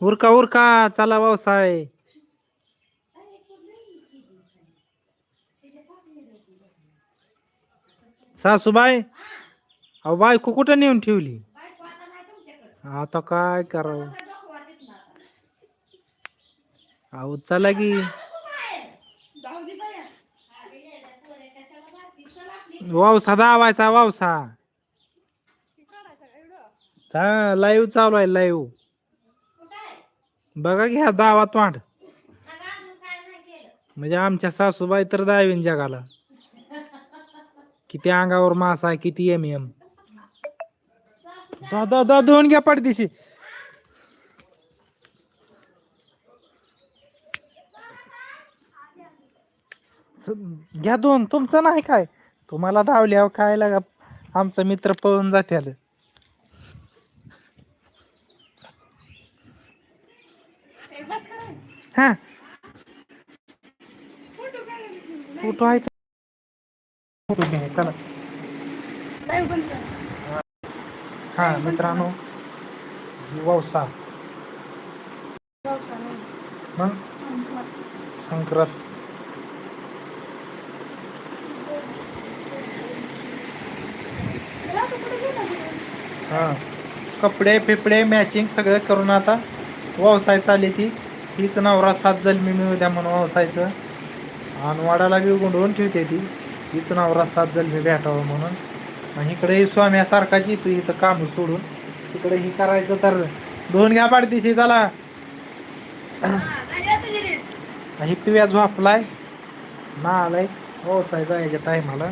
उरका उरका. चला व्यवसाय सासूबाई? अहो बायको कुठं नेऊन ठेवली? आता काय करावं? अहो चला की. वावसा दावायचा वावसा. हा लाईव्ह चालू आहे लाईव्ह बघा घ्या दावा तोंड म्हणजे आमच्या सासूबाई तर दावीन जगाला. किती अंगावर मास आहे किती एम एम दा दा दा दोन घ्या पडदिशी घ्या दोन तुमचं नाही काय? तुम्हाला धावल्यावर काय लागा आमचा मित्र पळून जाते हा. फोटो आहे फोटो घ्या चला. हा मित्रांनो वावसा. मग? संक्रांत. हा. कपडे पिपडे मॅचिंग सगळं करून आता. व्यवसाय चालली ती. हीच नवरा सात जन्मी मिळू द्या म्हणून व्यवसायचं आणि वाडाला बी गुंडवून ठेवते ती. हीच नवरा सात जन्मी भेटावं म्हणून. आणि इकडे स्वाम्यासारखाची तू इथं काम सोडून. तिकडे ही करायचं तर दोन घ्या पाडतीशी त्याला ही पिव्या झोपलाय. ना आलाय. व्यवसाय जायच्या टायमाला.